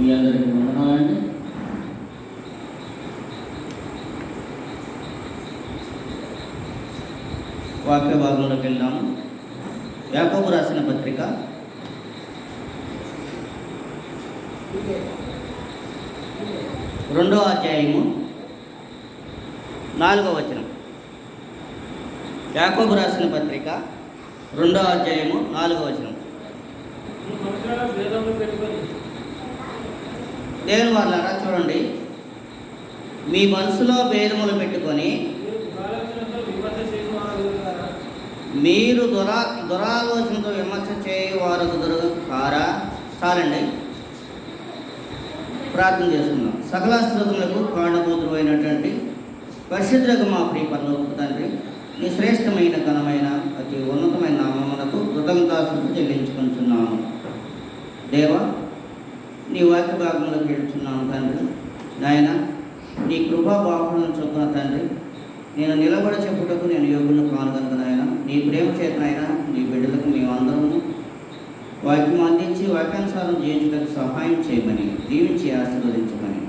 మీ అందరికి వందనాలండి వాక్య భాగంలోకి వెళ్దాము యాకోబు రాసిన పత్రిక. రెండో అధ్యాయము నాలుగో వచనం. యాకోబు రాసిన పత్రిక రెండో అధ్యాయము నాలుగో వచనం ఈ మనుషులను భేదములు పెట్టుకొని దేవుని వాళ్ళారా చూడండి. మీ మనసులో భేదములు పెట్టుకొని మీరు దురా దురాలోచనతో విమర్శ చేయవారు కారా? చాలండి. ప్రార్థన చేసుకుందాం. సకల శ్రోతులకు కారణభూతులు అయినటువంటి పరిశుద్ధులకు మా ప్రియ పరలోక తండ్రి మీ శ్రేష్టమైన ఘనమైన అతి ఉన్నతమైన నామమునకు కృతజ్ఞతాశుద్ధి చెల్లించుకుంటున్నాము దేవా నీ వాక్య భాగంలోకి వెళ్తున్నాను తండ్రి. నాయన నీ కృపా బాహులను చొప్పున తండ్రి నేను నిలబడి చెప్పుటకు నేను యోగులను కాను కనుక నాయన నీ ప్రేమ చేత నాయన నీ బిడ్డలకు మేమందరము వాక్యం అందించి వాక్యానుసారం జీవించడానికి సహాయం చేయమని దీవించి ఆశీర్వదించమని.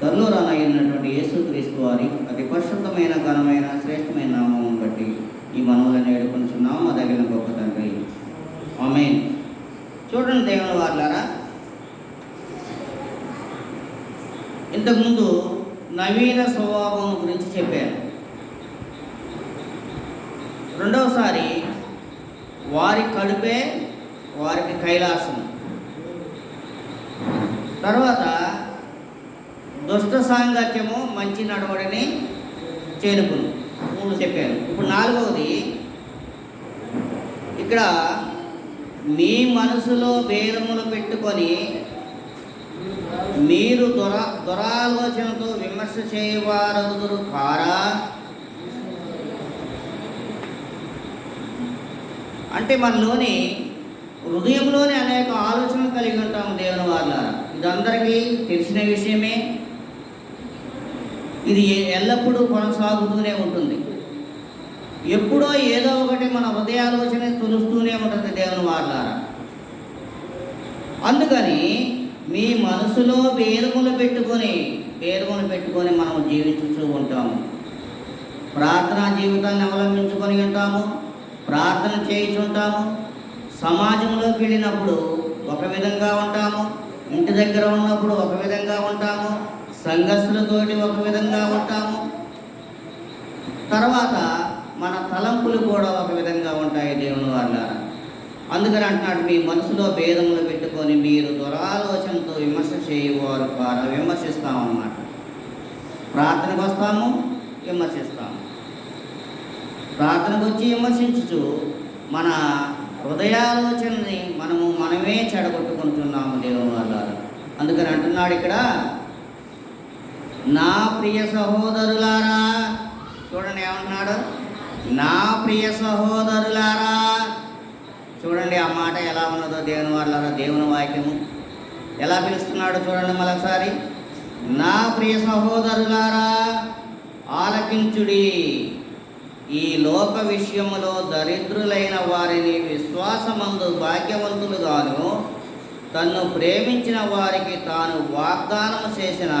త్వరలో యేసు యేసుక్రీస్తు వారి అతి పరిశుద్ధమైన ఘనమైన శ్రేష్టమైన నామం బట్టి ఈ మనవులను ఏడుకొంచున్నాం మా దగ్గర గొప్ప తండ్రి. ఆమె చూడండి దేవుని వారులారా ఇంతకుముందు నవీన స్వభావం గురించి చెప్పాను రెండవసారి వారి కడుపే వారికి కైలాసం. తర్వాత దుష్ట సాంగత్యము మంచి నడవడిని చేరుకును. మూడు చెప్పాను ఇప్పుడు నాలుగవది ఇక్కడ మీ మనసులో బేరములు పెట్టుకొని మీరు దుర దురాలోచనతో విమర్శ చేయవారదురు కారా? అంటే మనలోని హృదయంలోని అనేక ఆలోచనలు కలిగి ఉంటాము దేవుని వాళ్ళ ఇదందరికీ తెలిసిన విషయమే. ఇది ఎల్లప్పుడూ కొనసాగుతూనే ఉంటుంది. ఎప్పుడో ఏదో ఒకటి మన హృదయాలోచన తులుస్తూనే ఉంటుంది దేవుని వాళ్ళ అందుకని మీ మనసులో పేరుములు పెట్టుకొని పేరుములు పెట్టుకొని మనం జీవించుతూ ఉంటాము. ప్రార్థనా జీవితాన్ని అవలంబించుకొని ఉంటాము ప్రార్థన చేయించుంటాము సమాజంలోకి వెళ్ళినప్పుడు ఒక విధంగా ఉంటాము ఇంటి దగ్గర ఉన్నప్పుడు ఒక విధంగా ఉంటాము సంఘర్షులతోటి ఒక విధంగా ఉంటాము. తర్వాత మన తలంపులు కూడా ఒక విధంగా ఉంటాయి దేవుని వాళ్ళ అందుకని అంటున్నాడు మీ మనసులో భేదములు పెట్టుకొని మీరు దురాలోచన విమర్శ చేయవారు విమర్శిస్తాం విమర్శిస్తామన్నమాట. ప్రార్థనకు వస్తాము విమర్శిస్తాము. ప్రార్థనకు వచ్చి విమర్శించుచు మన హృదయాలోచనని మనము మనమే చెడగొట్టుకుంటున్నాము దేవుని వల్ల అందుకని అంటున్నాడు ఇక్కడ నా ప్రియ సహోదరులారా చూడండి ఏమంటున్నాడు నా ప్రియ సహోదరులారా చూడండి ఆ మాట ఎలా ఉన్నదో దేవుని వాళ్ళారా దేవుని వాక్యము. ఎలా పిలుస్తున్నాడో చూడండి మరొకసారి. నా ప్రియ సహోదరులారా ఆలకించుడి. ఈ లోక విషయములో దరిద్రులైన వారిని విశ్వాసమందు భాగ్యవంతులుగాను తన్ను ప్రేమించిన వారికి తాను వాగ్దానం చేసిన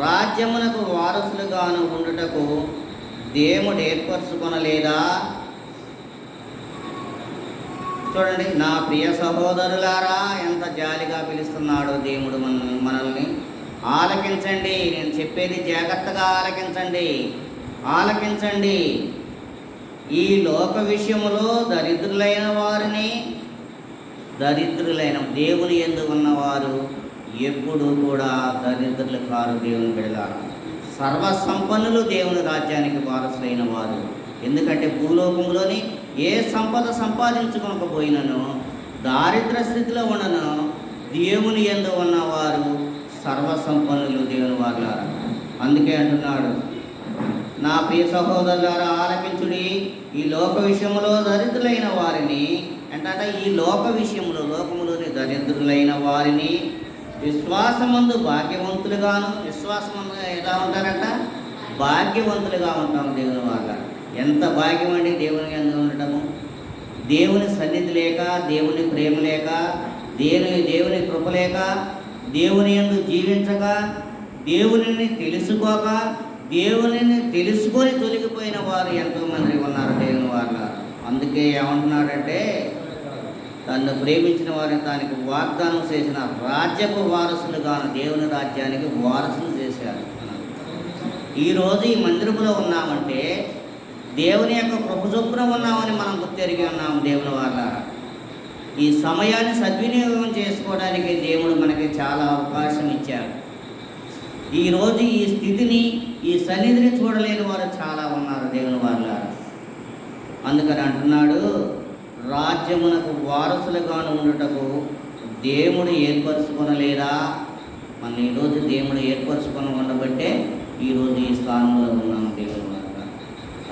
రాజ్యమునకు వారసులుగాను ఉండుటకు దేవుడు ఏర్పరచుకొనలేదా? చూడండి నా ప్రియ సహోదరులారా ఎంత జాలిగా పిలుస్తున్నాడో దేవుడు మన మనల్ని. ఆలకించండి నేను చెప్పేది జాగ్రత్తగా ఆలకించండి. ఆలకించండి. ఈ లోక విషయములో దరిద్రులైన వారిని దరిద్రులైన దేవుని ఎందు ఉన్నవారు ఎప్పుడు కూడా దరిద్రులు కారు దేవుని పెడతారు సర్వసంపన్నులు దేవుని రాజ్యానికి వారసులైన వారు. ఎందుకంటే భూలోకంలోని ఏ సంపద సంపాదించుకోకపోయినను దారిద్ర స్థితిలో ఉండను దేవుని ఎందు ఉన్నవారు సర్వసంపన్నులు దేవుని వారులారా. అందుకే అంటున్నాడు నా ప్రియ సహోదరులారా ఆలకించుడి ఈ లోక విషయంలో దరిద్రులైన వారిని అంటే ఈ లోక విషయంలో లోకములోని దరిద్రులైన వారిని విశ్వాసమందు భాగ్యవంతులుగాను విశ్వాసమందు ఎలా ఉంటారంట? భాగ్యవంతులుగా ఉంటాం దేవుని వాళ్ళ ఎంత భాగ్యం అండి దేవుని ఎందు ఉండటము? దేవుని సన్నిధి లేక దేవుని ప్రేమ లేక దేవుని దేవుని కృప లేక దేవుని యందు జీవించక దేవునిని తెలుసుకోక దేవునిని తెలుసుకొని తొలగిపోయిన వారు ఎంతోమంది ఉన్నారు దేవుని వాళ్ళ అందుకే ఏమంటున్నాడంటే తను ప్రేమించిన వారిని తానికి వాగ్దానం చేసిన రాజ్యపు వారసులుగాను దేవుని రాజ్యానికి వారసులు చేశారు. ఈరోజు ఈ మందిరంలో ఉన్నామంటే దేవుని యొక్క కృప చొప్పున ఉన్నామని మనం గుర్తెరిగి ఉన్నాము దేవుని వల్ల ఈ సమయాన్ని సద్వినియోగం చేసుకోవడానికి దేవుడు మనకి చాలా అవకాశం ఇచ్చాడు. ఈరోజు ఈ స్థితిని ఈ సన్నిధిని చూడలేని వారు చాలా ఉన్నారు దేవుని వాళ్ళ అందుకని అంటున్నాడు రాజ్యమునకు వారసులుగాను ఉండుటకు దేవుడు ఏర్పరచుకొనలేదా? మన ఈరోజు దేవుడు ఏర్పరచుకొని ఉండబట్టే ఈరోజు ఈ స్థానంలో ఉన్నాము దేవుని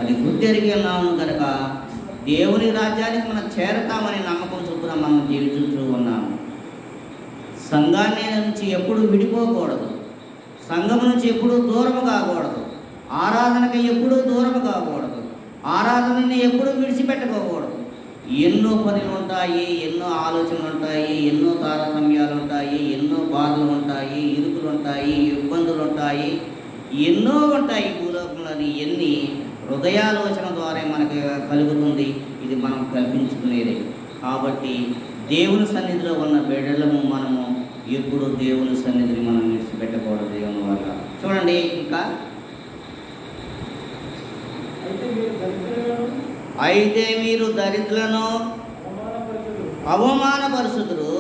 అది గుర్తెరిగి ఉన్నాము కనుక దేవుని రాజ్యానికి మనం చేరతామని నమ్మకం చొప్పున మనం జీవించుతూ ఉన్నాము. సంఘాన్ని నుంచి ఎప్పుడు విడిపోకూడదు. సంఘం నుంచి ఎప్పుడూ దూరం కాకూడదు. ఆరాధనకి ఎప్పుడూ దూరం కాకూడదు. ఆరాధనని ఎప్పుడూ విడిచిపెట్టుకోకూడదు. ఎన్నో పనులు ఉంటాయి ఎన్నో ఆలోచనలు ఉంటాయి ఎన్నో తారతమ్యాలు ఉంటాయి ఎన్నో బాధలు ఉంటాయి ఇరుకులు ఉంటాయి ఇబ్బందులు ఉంటాయి ఎన్నో ఉంటాయి ఈ భూలోకంలోని ఎన్ని హృదయాలోచన ద్వారా మనకు కలుగుతుంది. ఇది మనం కల్పించుకునేది. కాబట్టి దేవుని సన్నిధిలో ఉన్న బిడ్డలము మనము ఎప్పుడు దేవుని సన్నిధిని మనం విడిచిపెట్టకూడదు దేవుని వల్ల చూడండి ఇంకా. అయితే మీరు దరిద్రులను అవమానపరచుదురు.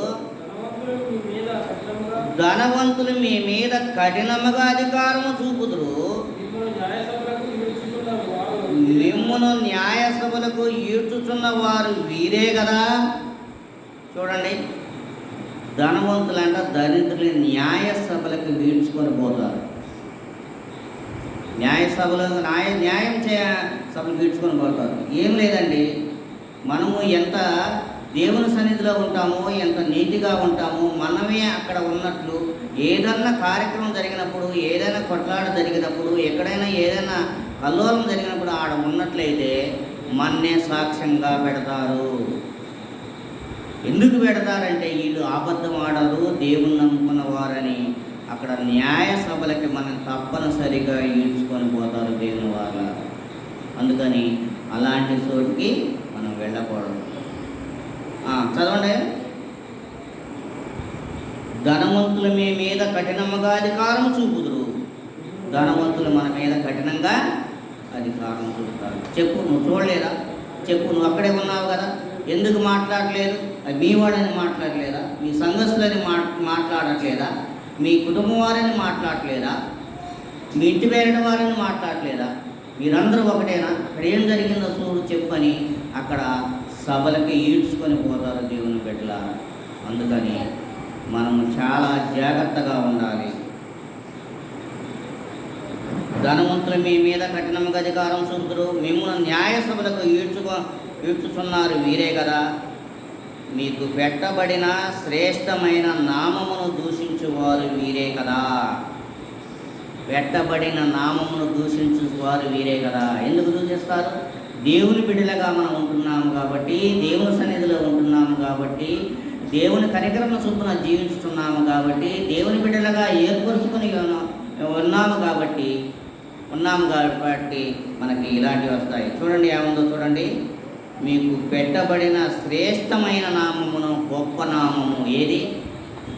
ధనవంతులు మీ మీద కఠినముగా అధికారము చూపుదురు మిమ్మల్ని న్యాయసభలకు ఈడ్చుచున్న వారు మిమ్మును న్యాయ సభలకు ఈడ్చుచున్న వారు వీరే కదా. చూడండి. ధనవంతులంట దరిద్రులు న్యాయ సభలకు వీడ్చుకొని పోతారు. న్యాయ సభలో న్యాయ న్యాయం చే సభలు వీడ్చుకొని పోతారు. ఏం లేదండి. మనము ఎంత దేవుని సన్నిధిలో ఉంటామో ఎంత నీతిగా ఉంటామో మనమే అక్కడ ఉన్నట్లు ఏదన్నా కార్యక్రమం జరిగినప్పుడు ఏదైనా కొట్లాట జరిగినప్పుడు ఎక్కడైనా ఏదైనా కల్లోలం జరిగినప్పుడు ఆడ ఉన్నట్లయితే మన్నే సాక్ష్యంగా పెడతారు. ఎందుకు పెడతారంటే వీళ్ళు అబద్ధం ఆడరు దేవుణ్ణి నమ్ముకున్న వారని అక్కడ న్యాయ సభలకి మనం తప్పనిసరిగా ఈడ్చుకొని పోతారు దేవుని వాళ్ళ అందుకని అలాంటి చోటుకి మనం వెళ్ళకూడదు. చదవండి. ధనవంతులు మీ మీద కఠినముగా అధికారం చూపుదురు. ధనవంతులు మన మీద కఠినంగా అధికారం చూపుతారు చెప్పు నువ్వు చూడలేదా? చెప్పు నువ్వు అక్కడే ఉన్నావు కదా? ఎందుకు మాట్లాడలేదు? అది మీ వాడని మాట్లాడలేదా? మీ సంఘస్థులని మా మాట్లాడట్లేదా? మీ కుటుంబం వారిని మాట్లాడలేదా మీ ఇంటి పేరిన వారిని మాట్లాడలేదా మీరందరూ ఒకటేనా? అక్కడ ఏం జరిగిందో చూడు చెప్పని అక్కడ సభలకి ఈడ్చుకొని పోతారు దేవుని బిడ్డల అందుకని మనము చాలా జాగ్రత్తగా ఉండాలి. ధనవంతులు మీ మీద కఠినముగా అధికారం చూపుతురు మిమ్మల్ని న్యాయ సభలకు ఈడ్చుకో ఈడ్చుచున్నారు వీరే కదా. మీకు పెట్టబడిన శ్రేష్టమైన నామమును దూషించువారు వీరే కదా. పెట్టబడిన నామమును దూషించువారు వీరే కదా. ఎందుకు దూషిస్తారు? దేవుని బిడ్డలుగా మనం ఉంటున్నాము కాబట్టి దేవుని సన్నిధిలో ఉంటున్నాము కాబట్టి దేవుని కనికరమ చొప్పున జీవిస్తున్నాము కాబట్టి దేవుని బిడ్డలుగా ఏర్పరుచుకొని ఉన్నాము కాబట్టి ఉన్నాము కాబట్టి మనకి ఇలాంటివి వస్తాయి. చూడండి ఏముందో చూడండి. మీకు పెట్టబడిన శ్రేష్టమైన నామమును గొప్ప నామము ఏది?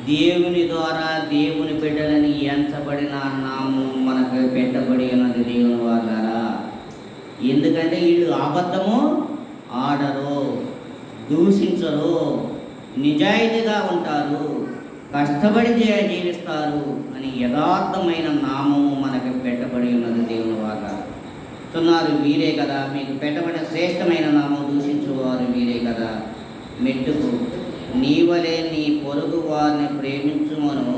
దేవుని ద్వారా దేవుని బిడ్డలని ఎంచబడిన నామం మనకు పెట్టబడి ఉన్నది దేవుని వాళ్ళారా ఎందుకంటే వీళ్ళు అబద్ధము ఆడరు దూషించరు నిజాయితీగా ఉంటారు. కష్టపడి జీవిస్తారు అని యథార్థమైన నామము మనకు పెట్టబడి ఉన్నది దేవుని వాగా చున్నారు వీరే కదా మీకు పెట్టబడిన శ్రేష్టమైన నామం దూషించువారు వీరే కదా. మెట్టుకు నీవలే నీ పొరుగు వారిని ప్రేమించుమను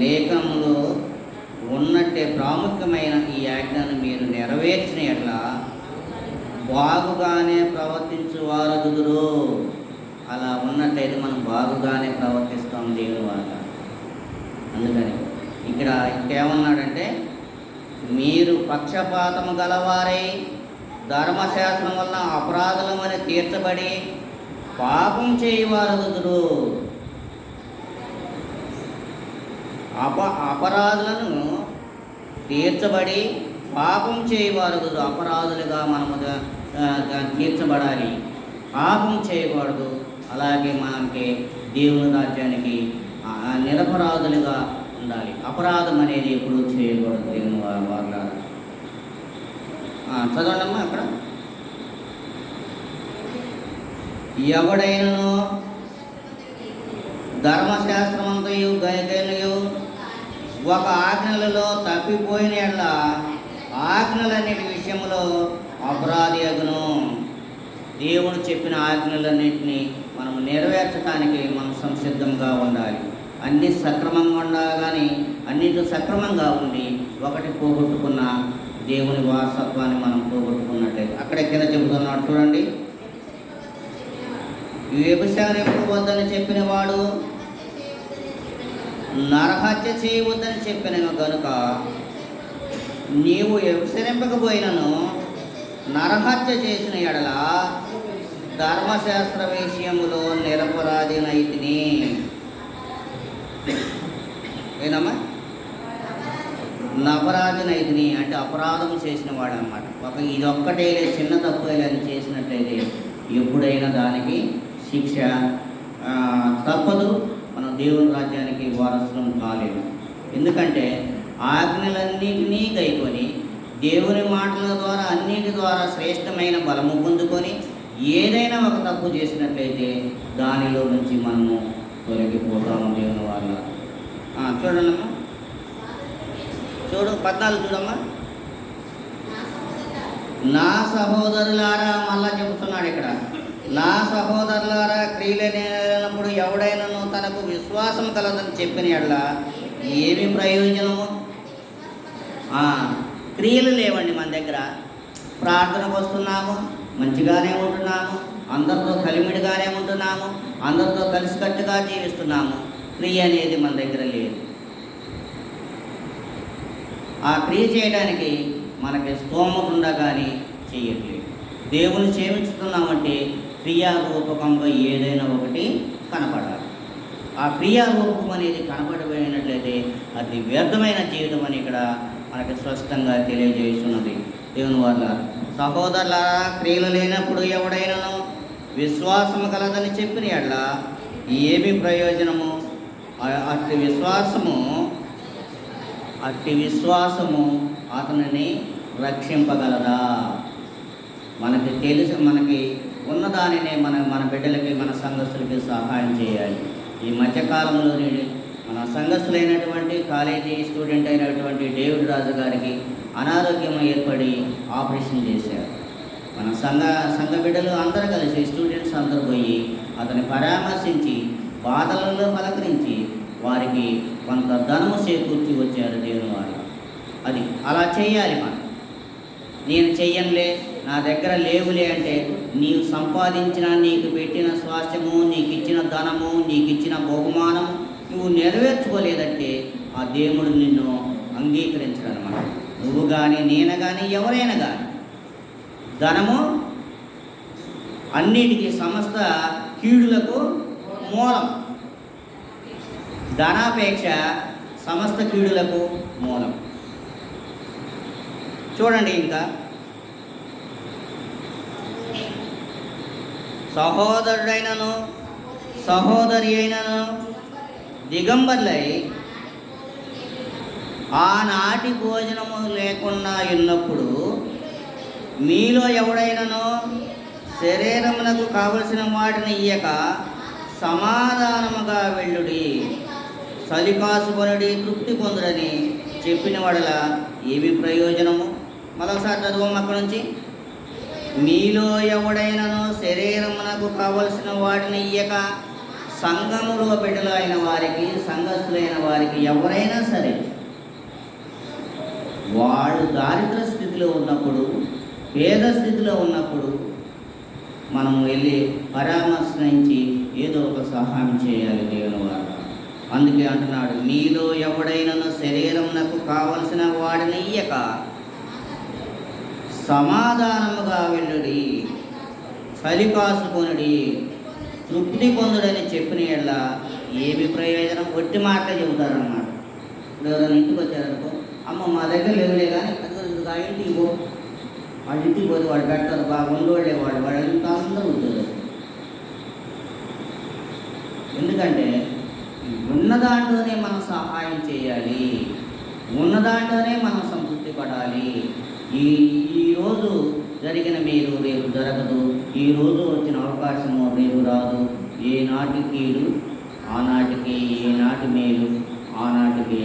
లేఖంలో ఉన్నట్టే ప్రాముఖ్యమైన ఈ ఆజ్ఞను మీరు నెరవేర్చిన ఎట్లా బాగుగానే ప్రవర్తించువారు దుదురు అలా ఉన్నట్టయితే మనం బాగుగానే ప్రవర్తిస్తాం దేవుని వాళ్ళ అందుకని ఇక్కడ ఇంకేమన్నాడంటే మీరు పక్షపాతము గలవారై ధర్మశాస్త్రం వల్ల అపరాధులమని తీర్చబడి పాపం చేయవారు అప అపరాధులను తీర్చబడి పాపం చేయవారు అపరాధులుగా మనము తీర్చబడాలి. పాపం చేయకూడదు. అలాగే మనకి దేవుని రాజ్యానికి నిరపరాధులుగా ఉండాలి. అపరాధం అనేది ఎప్పుడు చేయకూడదు దేవుని వా- వాళ్ళ చదవండమ్మా అక్కడ. ఎవడైనను ధర్మశాస్త్రమంతయు గైకయు ఒక ఆజ్ఞలలో తప్పిపోయిన ఎడల ఆజ్ఞలన్నిటి విషయంలో అపరాధి అగును. దేవుడు చెప్పిన ఆజ్ఞలన్నింటినీ మనం నెరవేర్చడానికి మనం సంసిద్ధంగా ఉండాలి. అన్ని సక్రమంగా ఉండాలని అన్నిటి సక్రమంగా ఉండి ఒకటి పోగొట్టుకున్న దేవుని వారసత్వాన్ని మనం పోగొట్టుకున్నట్లయితే అక్కడ కింద చెబుతున్నాడు చూడండి. వ్యభిచారింపవద్దని చెప్పిన వాడు నరహత్య చేయవద్దని చెప్పిన కనుక నీవు వ్యభిచరింపకపోయినను నరహత్య చేసిన ఎడల ధర్మశాస్త్ర విషయములో నిరపరాధినైతిని ఏనమ్మా? నపరాధినైతిని అంటే అపరాధం చేసిన వాడు అనమాట ఒక ఇదొక్కటే చిన్న తప్పు అని చేసినట్లయితే ఎప్పుడైనా దానికి శిక్ష తప్పదు. మనం దేవుని రాజ్యానికి వారసులం కాలేదు ఎందుకంటే ఆజ్ఞలన్నింటినీ గైకొని దేవుని మాటల ద్వారా అన్నిటి ద్వారా శ్రేష్టమైన బలము పొందుకొని ఏదైనా ఒక తప్పు చేసినట్లయితే దానిలో నుంచి మనము తొలగిపోతాము దేవుని వాళ్ళ చూడండమ్మా. చూడు పద్నాలుగు చూడమ్మా. నా సహోదరులారా మళ్ళా చెబుతున్నాడు ఇక్కడ. నా సహోదరులారా క్రియలేనప్పుడు ఎవడైనాను తనకు విశ్వాసం కలదని చెప్పిన ఎడల ఏమి ప్రయోజనము? క్రియలు లేవండి మన దగ్గర. ప్రార్థనకు వస్తున్నాము మంచిగానే ఉంటున్నాము అందరితో కలిమిడిగానే ఉంటున్నాము అందరితో కలిసికట్టుగా జీవిస్తున్నాము. క్రియ అనేది మన దగ్గర లేదు. ఆ క్రియ చేయడానికి మనకి స్తోమత ఉండగానే చేయట్లేదు. దేవుని సేవించుతున్నామంటే క్రియారూపకంగా ఏదైనా ఒకటి కనపడాలి. ఆ క్రియారూపకం అనేది కనపడిపోయినట్లయితే అది వ్యర్థమైన జీవితం అని ఇక్కడ మనకి స్పష్టంగా తెలియజేస్తున్నది. దేవుని వల్ల సహోదరుల క్రియలు లేనప్పుడు ఎవడైనాను విశ్వాసము కలదని చెప్పిన ఎడ్ల ఏమి ప్రయోజనము? అట్టి విశ్వాసము అట్టి విశ్వాసము అతనిని రక్షింపగలదా? మనకి తెలిసి మనకి ఉన్నదానినే మన మన బిడ్డలకి మన సంఘస్థులకి సహాయం చేయాలి. ఈ మధ్యకాలంలో మన సంఘస్థులైనటువంటి కాలేజీ స్టూడెంట్ అయినటువంటి డేవిడ్ రాజు గారికి అనారోగ్యం ఏర్పడి ఆపరేషన్ చేశారు. మన సంఘ సంఘ బిడ్డలు అందరూ కలిసి స్టూడెంట్స్ అందరూ పోయి అతని పరామర్శించి బాధలలో పలకరించి వారికి కొంత ధనము చేకూర్చి వచ్చారు దేవుని వారు అది అలా చేయాలి మనం. నేను చెయ్యంలే నా దగ్గర లేవులే అంటే నీవు సంపాదించిన నీకు పెట్టిన స్వాస్థ్యము నీకు ఇచ్చిన ధనము నీకు ఇచ్చిన బహుమానము నువ్వు నెరవేర్చుకోలేదంటే ఆ దేవుడు నిన్ను అంగీకరించడం అనమాట నువ్వు కానీ నేను కానీ ఎవరైనా కానీ ధనము అన్నిటికీ సమస్త కీడులకు మూలం. ధనాపేక్ష సమస్త కీడులకు మూలం. చూడండి ఇంకా. సహోదరుడైనను సహోదరి అయినను దిగంబర్లై ఆనాటి భోజనము లేకుండా ఉన్నప్పుడు మీలో ఎవడైనానో శరీరమునకు కావలసిన వాటిని ఇయ్యక సమాధానముగా వెళ్ళుడి. చలికాసుకొనుడి తృప్తి పొందుడని చెప్పిన వాడల ఏమి ప్రయోజనము? మరొకసారి చదువు అక్కడి నుంచి. మీలో ఎవడైనానో శరీరమునకు కావలసిన వాటిని ఇయ్యక సంఘములో బిడ్డలైన వారికి సంఘస్థులైన వారికి ఎవరైనా సరే వాళ్ళు దారిద్ర స్థితిలో ఉన్నప్పుడు పేద స్థితిలో ఉన్నప్పుడు మనం వెళ్ళి పరామర్శించి ఏదో ఒక సహాయం చేయాలి దేవుని వారు. అందుకే అంటున్నాడు మీలో శరీరం నాకు కావలసిన వాడిని ఇయ్యక. సమాధానముగా వెళ్ళుడి చలి కాసుకొనుడి తృప్తి పొందుడని చెప్పిన ఎడ్ల ఏమి ప్రయోజనం? ఒట్టి మాట చెబుతారన్నమాట. ఇప్పుడు ఎవరైనా ఇంటికి వచ్చారనుకో అమ్మ మా దగ్గర లేవులే కానీ అదిగో ఆ ఇంటికి పో. వాళ్ళ ఇంటికి పోతే వాడు పెడతారు బాగా ఉండోళ్ళే వాళ్ళు వాడు ఇంత అందరూ ఉంటుంది ఎందుకంటే ఉన్న దాంట్లోనే మనం సహాయం చేయాలి. ఉన్న దాంట్లోనే మనం సంతృప్తి పడాలి. ఈ ఈరోజు జరిగిన మీరు రేపు జరగదు. ఈ రోజు వచ్చిన అవకాశము రేపు రాదు. ఏ కీడు ఆనాటికి ఏ నాటి మేలు ఆనాటికి.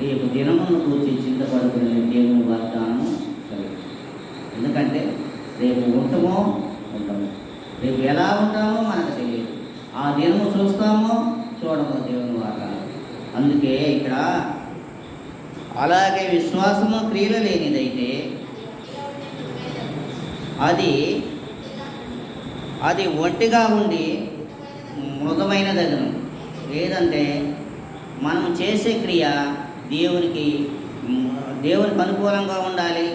రేపు దినమును కూర్చి చింతపడుకునే దేవుని వాగ్దానం కలిగి ఎందుకంటే రేపు ఉంటామో ఉంటాము రేపు ఎలా ఉంటామో మనకు తెలియదు. ఆ దినము చూస్తామో చూడమో దేవుని వాగ్దానం. అందుకే ఇక్కడ అలాగే విశ్వాసము క్రియలు లేనిదైతే అది అది ఒంటిగా ఉండి మృగమైన దగ్గర లేదంటే మనం చేసే క్రియ దేవునికి దేవునికి అనుకూలంగా ఉండాలి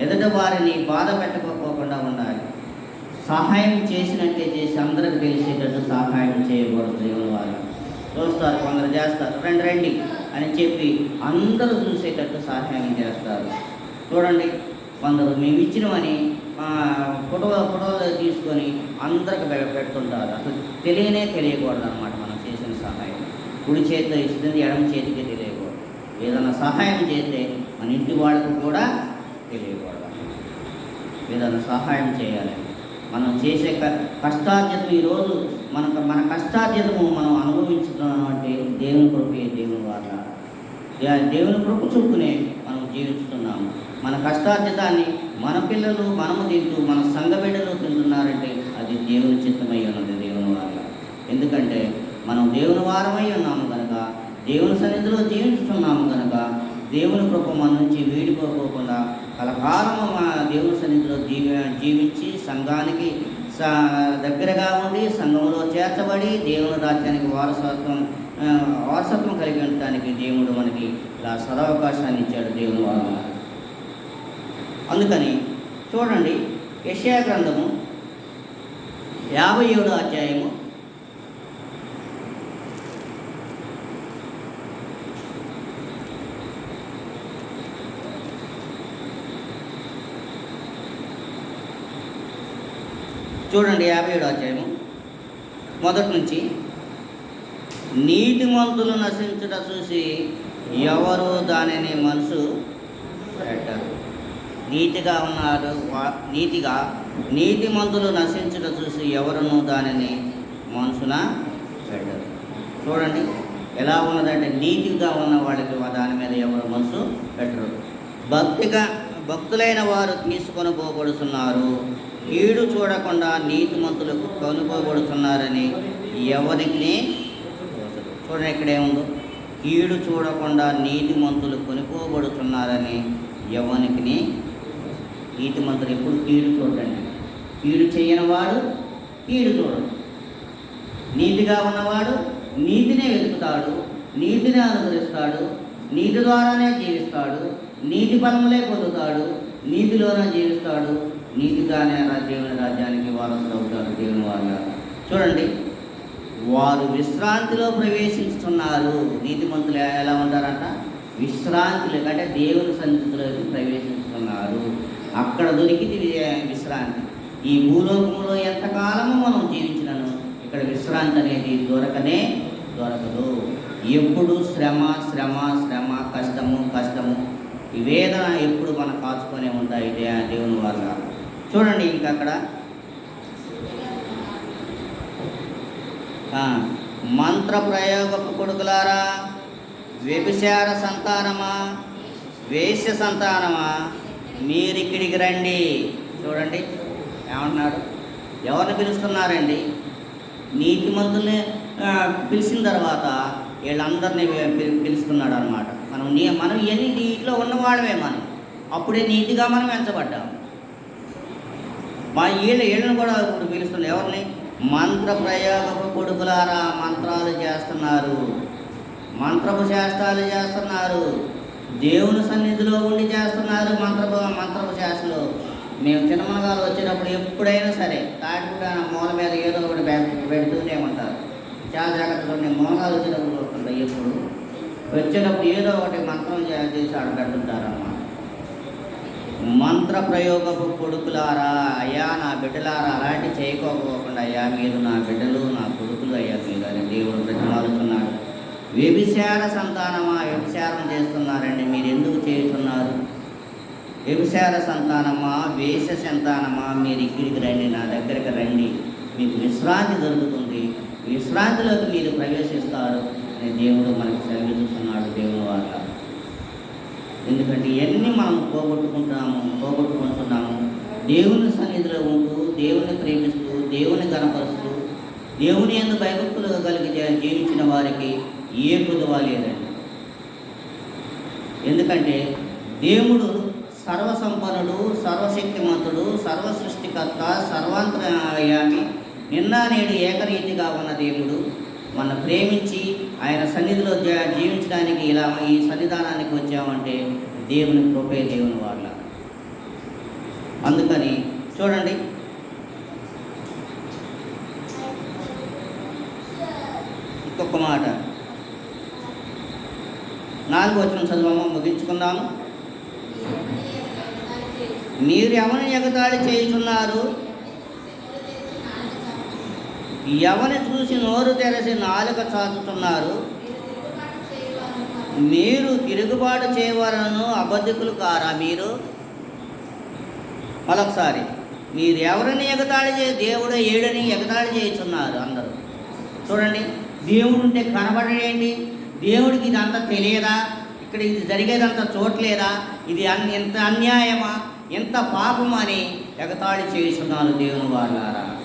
ఎదుటి వారిని బాధ పెట్టకపోకుండా ఉండాలి. సహాయం చేసినట్టే చేసి అందరికి తెలిసేటట్టు సహాయం చేయకూడదు దేవుని వారు. చూస్తారు కొందరు చేస్తారు. రండి రండి అని చెప్పి అందరూ చూసేటట్టు సహాయం చేస్తారు. చూడండి కొందరు మేము ఇచ్చినవని ఆ, ఫోటో ఫోటోలు తీసుకొని అందరికి పెడుతుంటారు. అసలు తెలియనే తెలియకూడదు అనమాట మనం చేసిన సహాయం. కుడి చేతితో ఇస్తుంది ఎడమ చేతికి తెలియకూడదు. ఏదైనా సహాయం చేస్తే మన ఇంటి వాళ్ళకు కూడా తెలియకూడదు. ఏదైనా సహాయం చేయాలి. మనం చేసే క కష్టార్జితం ఈరోజు మనకు మన కష్టార్జితము మనం అనుభవించుతున్నాం అంటే దేవుని కృపే దేవుని వల్ల దేవుని కృప చూపుకునే జీవిస్తున్నాము. మన కష్టార్జితాన్ని మన పిల్లలు మనము తింటూ మన సంఘ బిడ్డలు తింటున్నారంటే అది దేవుని చిత్తమై ఉన్నది దేవుని వల్ల ఎందుకంటే మనం దేవుని వారమై ఉన్నాము కనుక దేవుని సన్నిధిలో జీవిస్తున్నాము కనుక దేవుని కృప మన నుంచి వీడిపోకోకుండా కలకాలము మా దేవుని సన్నిధిలో జీవి జీవించి సంఘానికి దగ్గరగా ఉండి సంఘంలో చేర్చబడి దేవుని రాజ్యానికి వారసత్వం వారసత్వం కలిగి ఉండటానికి దేవుడు మనకి ఇలా సదవకాశాన్ని ఇచ్చాడు దేవుని వారు అందుకని చూడండి యశయా గ్రంథము యాభై ఏడు అధ్యాయము. చూడండి యాభై ఏడు అధ్యాయము. మొదటి నుంచి నీతిమంతులు నశించుట చూసి ఎవరు దానిని మనసు పెట్టరు. నీతిగా ఉన్నారు వా- నీతిగా నీతిమంతులు నశించడం చూసి ఎవరును దానిని మనసున పెట్టరు. చూడండి ఎలా ఉన్నదంటే నీతిగా ఉన్న వాళ్ళకి దాని మీద ఎవరు మనసు పెట్టరు. భక్తిగా భక్తులైన వారు తీసుకొని పోబడుతున్నారు కీడు చూడకుండా నీతిమంతులకు కొనుకోబడుతున్నారని ఎవరికి చూడండి ఇక్కడ ఏముందో కీడు చూడకుండా నీతిమంతులు కొనుక్కోబడుతున్నారని యవనికి నీతిమంతులు ఎప్పుడు కీడు చూడండి కీడు చేయని వాడు కీడు చూడడు. నీతిగా ఉన్నవాడు నీతినే వెతుకుతాడు నీతిని అనుసరిస్తాడు నీతి ద్వారానే జీవిస్తాడు నీతి ఫలములే పొందుతాడు నీతిలోనే జీవిస్తాడు నీతిగానే రాజ్యమైన దేవుని రాజ్యానికి వారసులు అవుతాడు దేవుని వారిగా. చూడండి వారు విశ్రాంతిలో ప్రవేశిస్తున్నారు. నీతిమంతులు ఎలా ఉంటారంట? విశ్రాంతిలో అంటే దేవుని సన్నిధిలోకి ప్రవేశిస్తున్నారు. అక్కడ దొరికింది విశ్రాంతి. ఈ భూలోకంలో ఎంతకాలము మనం జీవించినను? ఇక్కడ విశ్రాంతి అనేది దొరకనే దొరకదు. ఎప్పుడు శ్రమ శ్రమ శ్రమ కష్టము కష్టము ఈ వేదన ఎప్పుడు మనం కాచుకొనే ఉంటాయి. దేవుని వల్ల చూడండి ఇంకా అక్కడ మంత్ర ప్రయోగపు కొడుకులారా వ్యభిచార సంతానమా వేశ్య సంతానమా మీరిక్కడికి రండి. చూడండి ఏమంటున్నాడు? ఎవరిని పిలుస్తున్నారండి? నీతిమంతుల్ని ఆ, పిలిచిన తర్వాత వీళ్ళందరినీ పిలుస్తున్నాడు అనమాట మనం నీ మనం ఎన్ని నీటిలో ఉన్నవాళ్ళమే మనం. అప్పుడే నీతిగా మనం ఎంచబడ్డాం. మా వీళ్ళు వీళ్ళని కూడా ఇప్పుడు పిలుస్తున్నారు. ఎవరిని? మంత్ర ప్రయోగపు కొడుకులారా మంత్రాలు చేస్తున్నారు. మంత్రపు శాస్త్రాలు చేస్తున్నారు. దేవుని సన్నిధిలో ఉండి చేస్తున్నారు మంత్రపు మంత్రపు శాస్త్రాలు. మేము చిన్నమనగాలు వచ్చినప్పుడు ఎప్పుడైనా సరే తాటిపూట మూల మీద ఏదో ఒకటి పెడుతూనే ఉంటారు. చాలా జాగ్రత్తగా ఉండే మూలగాలు వచ్చినప్పుడు చూస్తుంటా ఎప్పుడు. వచ్చేటప్పుడు ఏదో ఒకటి మంత్రం చేసి ఆడ ఆడబెట్టుంటారన్నమాట మంత్ర ప్రయోగపు కొడుకులారా అయ్యా నా బిడ్డలారా అలాంటి చేయకపోకుండా అయ్యా మీరు నా బిడ్డలు నా కొడుకులు అయ్యా మీరు అని దేవుడు ప్రతిమాలుతున్నాడు వ్యభిచార సంతానమా? వ్యభిచారం చేస్తున్నారండి మీరు ఎందుకు చేస్తున్నారు వ్యభిచార సంతానమా? వేష సంతానమా? మీరు ఇక్కడికి రండి నా దగ్గరికి రండి. మీకు విశ్రాంతి దొరుకుతుంది. విశ్రాంతిలోకి మీరు ప్రవేశిస్తారు అని దేవుడు మనకు సెలవిస్తున్నాడు దేవుని వాళ్ళ ఎందుకంటే ఇవన్నీ మనం పోగొట్టుకుంటున్నాము పోగొట్టుకుంటున్నాము. దేవుని సన్నిధిలో ఉంటూ దేవుని ప్రేమిస్తూ దేవుని గణపరుస్తూ దేవుని ఎందు భయభక్తులుగా కలిగి జీవించిన వారికి ఏ కుదువ లేదండి. ఎందుకంటే దేవుడు సర్వసంపన్నుడు సర్వశక్తిమంతుడు సర్వ సృష్టికర్త సర్వాంతరయామి నిన్న నేడు ఏకరీతిగా ఉన్న దేవుడు. మన ప్రేమించి ఆయన సన్నిధిలో జీవించడానికి ఇలా ఈ సన్నిధానానికి వచ్చామంటే దేవుని కృపే దేవుని వాళ్ళ అందుకని చూడండి. ఇంకొక మాట. నాలుగు వచ్చిన చదువు ముగించుకుందాము. మీరు ఎవరిని ఎగతాళి చేయుచున్నారు. ఎవరిని చూసి నోరు తెరసి నాలుక చాచుతున్నారు? మీరు తిరుగుబాటు చేయవారను అబద్ధికులు కారా మీరు? మరొకసారి మీరు ఎవరిని ఎగతాళి చే దేవుడు ఏడని ఎగతాళి చేస్తున్నారు అందరూ. చూడండి దేవుడు ఉంటే కనబడేంటి దేవుడికి ఇదంతా తెలియదా? ఇక్కడ ఇది జరిగేదంతా చూడలేదా ఇది అన్ ఎంత అన్యాయమా? ఎంత పాపం అని ఎగతాళి చేస్తున్నారు దేవుని వాళ్ళారా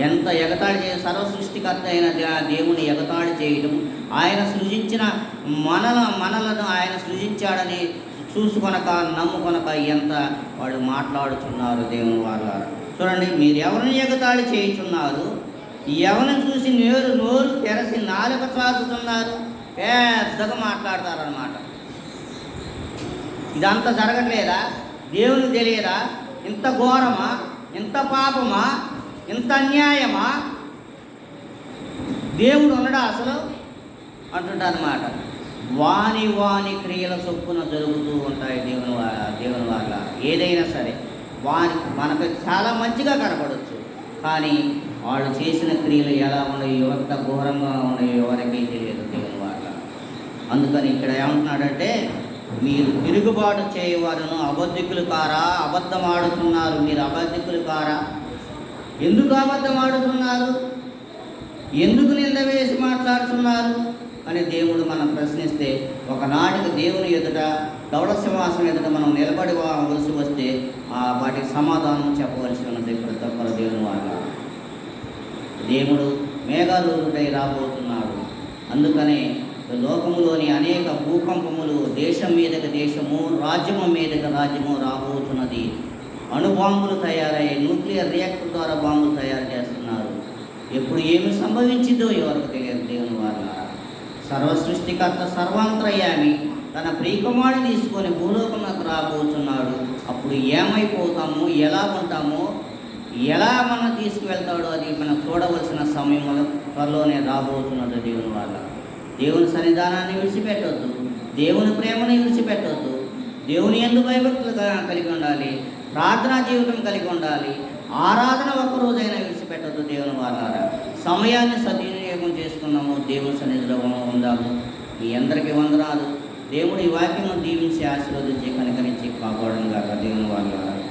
ఎంత ఎగతాళి చే సర్వ సృష్టికర్త అయిన దేవుని ఎగతాళి చేయడం ఆయన సృజించిన మనల మనలను ఆయన సృజించాడని చూసుకొనక నమ్ముకొనక ఎంత వాడు మాట్లాడుతున్నారు దేవుని వాళ్ళ చూడండి మీరు ఎవరిని ఎగతాళి చేయుచున్నారు? ఎవరిని చూసి నేరు నోరు తెరసి నాలుక చాచుతున్నారు పెద్దగా మాట్లాడతారనమాట ఇదంతా జరగట్లేదా? దేవునికి తెలియదా? ఇంత ఘోరమా? ఇంత పాపమా? ఇంత అన్యాయమా? దేవుడు ఉండడా అసలు? అంటుంటానమాట వాని వాని క్రియల చొప్పున జరుగుతూ ఉంటాయి దేవుని వల్ల దేవుని వల్ల ఏదైనా సరే వాని మనకు చాలా మంచిగా కనపడవచ్చు కానీ వాళ్ళు చేసిన క్రియలు ఎలా ఉన్నాయో ఎంత ఘోరంగా ఉన్నాయో ఎవరికీ తెలియదు దేవుని వాళ్ళ అందుకని ఇక్కడ ఏమంటున్నాడంటే మీరు తిరుగుబాటు చేయవారును అబద్ధికులు కారా? అబద్ధం ఆడుతున్నారు మీరు అబద్ధికులు కారా? ఎందుకు అబద్ధం ఆడుతున్నారు? ఎందుకు నింద వేసి మాట్లాడుతున్నారు? అని దేవుడు మనం ప్రశ్నిస్తే ఒకనాటికి దేవుని ఎదుట దౌడ సింహాసనం ఎదుట మనం నిలబడి వలసి వస్తే ఆ వాటికి సమాధానం చెప్పవలసి ఉన్నది ప్రతి ఒక్కరు దేవుని వాళ్ళ దేవుడు మేఘాలూరుడై రాబోతున్నాడు. అందుకనే లోకములోని అనేక భూకంపములు దేశం మీదకి దేశము రాజ్యము మీదకి రాజ్యము రాబోతున్నది. అణుబాంబులు తయారయ్యాయి న్యూక్లియర్ రియాక్టర్ ద్వారా బాంబులు తయారు చేస్తున్నారు. ఎప్పుడు ఏమి సంభవించిందో ఎవరికి తెలియదు దేవుని వారు సర్వ సృష్టికర్త సర్వాంతరయామి తన ప్రియకుమారుడు తీసుకొని భూలోకంలోకి రాబోతున్నాడు. అప్పుడు ఏమైపోతాము ఎలా ఉంటామో ఎలా మనం తీసుకువెళ్తాడో అది మనం చూడవలసిన సమయంలో త్వరలోనే రాబోతున్నది దేవుని వల్ల దేవుని సన్నిధానాన్ని విడిచిపెట్టొద్దు. దేవుని ప్రేమని విడిచిపెట్టొద్దు. దేవుని ఎందుకు భయభక్తులు కలిగి ఉండాలి. ప్రార్థనా జీవితం కలిగి ఉండాలి. ఆరాధన ఒక్కరోజైనా విడిచిపెట్టదు దేవుని వారారా సమయాన్ని సద్వినియోగం చేసుకున్నాము. దేవుని సన్నిధిలో ఉందాము. మీ అందరికీ వందనాలు. దేవుడు ఈ వాక్యం దీవించి ఆశీర్వదించి కనికరించి కాపాడను కాక దేవుని వారి